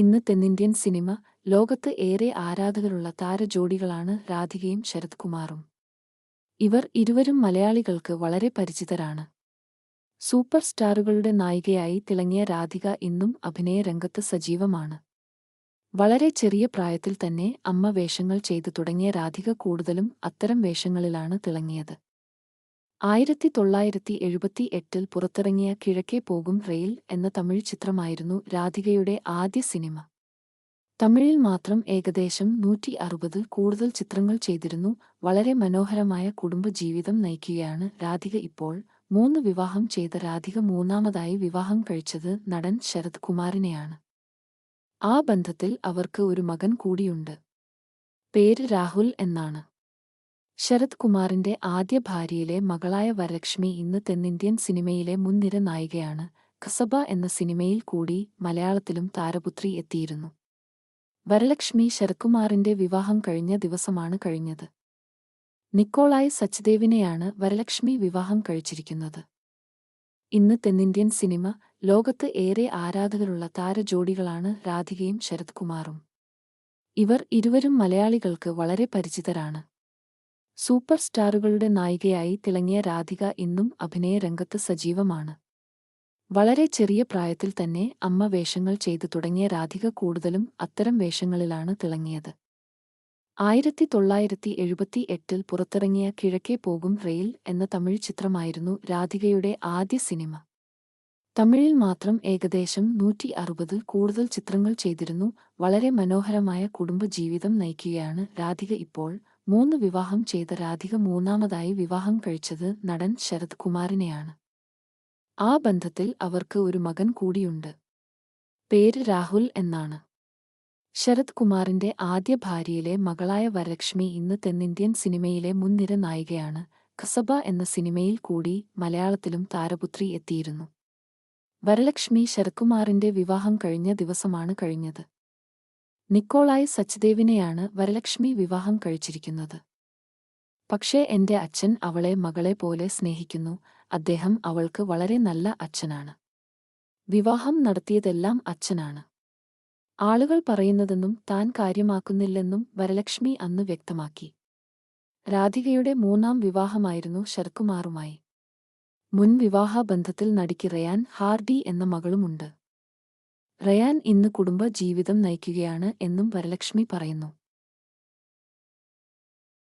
ഇന്ന് തെന്നിന്ത്യൻ സിനിമ ലോകത്ത് ഏറെ ആരാധകരുള്ള താരജോഡികളാണ് രാധികയും ശരത് കുമാറും ഇവർ ഇരുവരും മലയാളികൾക്ക് വളരെ പരിചിതരാണ്. സൂപ്പർ സ്റ്റാറുകളുടെ നായികയായി തിളങ്ങിയ രാധിക ഇന്നും അഭിനയ രംഗത്ത് സജീവമാണ്. വളരെ ചെറിയ പ്രായത്തിൽ തന്നെ അമ്മ വേഷങ്ങൾ ചെയ്തു തുടങ്ങിയ രാധിക കൂടുതലും അത്തരം വേഷങ്ങളിലാണ് തിളങ്ങിയത്. ആയിരത്തി തൊള്ളായിരത്തി എഴുപത്തി എട്ടിൽ പുറത്തിറങ്ങിയ കിഴക്കേ പോകും റെയിൽ എന്ന തമിഴ് ചിത്രമായിരുന്നു രാധികയുടെ ആദ്യ സിനിമ. തമിഴിൽ മാത്രം ഏകദേശം നൂറ്റി അറുപതിൽ കൂടുതൽ ചിത്രങ്ങൾ ചെയ്തിരുന്നു വളരെ മനോഹരമായ കുടുംബജീവിതം നയിക്കുകയാണ് രാധിക ഇപ്പോൾ. മൂന്ന് വിവാഹം ചെയ്ത രാധിക മൂന്നാമതായി വിവാഹം കഴിച്ചത് നടൻ ശരത് കുമാറിനെയാണ് ആ ബന്ധത്തിൽ അവർക്ക് ഒരു മകൻ കൂടിയുണ്ട്. പേര് രാഹുൽ എന്നാണ്. ശരത് കുമാറിന്റെ ആദ്യ ഭാര്യയിലെ മകളായ വരലക്ഷ്മി ഇന്ന് തെന്നിന്ത്യൻ സിനിമയിലെ മുൻനിര നായികയാണ്. കസബ എന്ന സിനിമയിൽ കൂടി മലയാളത്തിലും താരപുത്രി എത്തിയിരുന്നു. വരലക്ഷ്മി ശരത്കുമാറിന്റെ വിവാഹം കഴിഞ്ഞ ദിവസമാണ് കഴിഞ്ഞത്. നിക്കോളായി സച്ദേവിനെയാണ് വരലക്ഷ്മി വിവാഹം കഴിച്ചിരിക്കുന്നത്. ഇന്ന് തെന്നിന്ത്യൻ സിനിമ ലോകത്ത് ഏറെ ആരാധകരുള്ള താരജോഡികളാണ് രാധികയും ശരത്കുമാറും. ഇവർ ഇരുവരും മലയാളികൾക്ക് വളരെ പരിചിതരാണ്. സൂപ്പർ സ്റ്റാറുകളുടെ നായികയായി തിളങ്ങിയ രാധിക ഇന്നും അഭിനയ രംഗത്ത് സജീവമാണ്. വളരെ ചെറിയ പ്രായത്തിൽ തന്നെ അമ്മ വേഷങ്ങൾ ചെയ്തു തുടങ്ങിയ രാധിക കൂടുതലും അത്തരം വേഷങ്ങളിലാണ് തിളങ്ങിയത്. ആയിരത്തി തൊള്ളായിരത്തി എഴുപത്തി എട്ടിൽ പുറത്തിറങ്ങിയ കിഴക്കേ പോകും റെയിൽ എന്ന തമിഴ് ചിത്രമായിരുന്നു രാധികയുടെ ആദ്യ സിനിമ. തമിഴിൽ മാത്രം ഏകദേശം നൂറ്റി അറുപതിൽ കൂടുതൽ ചിത്രങ്ങൾ ചെയ്തിരുന്നു. വളരെ മനോഹരമായ കുടുംബജീവിതം നയിക്കുകയാണ് രാധിക ഇപ്പോൾ. മൂന്ന് വിവാഹം ചെയ്ത രാധിക മൂന്നാമതായി വിവാഹം കഴിച്ചത് നടൻ ശരത് കുമാറിനെയാണ്. ആ ബന്ധത്തിൽ അവർക്ക് ഒരു മകൻ കൂടിയുണ്ട്. പേര് രാഹുൽ എന്നാണ്. ശരത് കുമാറിന്റെ ആദ്യ ഭാര്യയിലെ മകളായ വരലക്ഷ്മി ഇന്ന് തെന്നിന്ത്യൻ സിനിമയിലെ മുൻനിര നായികയാണ്. ഖസബ എന്ന സിനിമയിൽ കൂടി മലയാളത്തിലും താരപുത്രി എത്തിയിരുന്നു. വരലക്ഷ്മി ശരത്കുമാറിന്റെ വിവാഹം കഴിഞ്ഞ ദിവസമാണ് കഴിഞ്ഞത്. നിക്കോളായി സച്ദേവിനെയാണ് വരലക്ഷ്മി വിവാഹം കഴിച്ചിരിക്കുന്നത്. പക്ഷേ എന്റെ അച്ഛൻ അവളെ മകളെ പോലെ സ്നേഹിക്കുന്നു. അദ്ദേഹം അവൾക്ക് വളരെ നല്ല അച്ഛനാണ്. വിവാഹം നടത്തിയതെല്ലാം അച്ഛനാണ്. ആളുകൾ പറയുന്നതെന്നും താൻ കാര്യമാക്കുന്നില്ലെന്നും വരലക്ഷ്മി അന്ന് വ്യക്തമാക്കി. രാധികയുടെ മൂന്നാം വിവാഹമായിരുന്നു ശരത്കുമാറുമായി. മുൻ വിവാഹ ബന്ധത്തിൽ നടിക്ക് റയാൻ ഹാർഡി എന്ന മകളുമുണ്ട്. റയാൻ ഇന്ന് കുടുംബ ജീവിതം നയിക്കുകയാണ് എന്നും വരലക്ഷ്മി പറയുന്നു.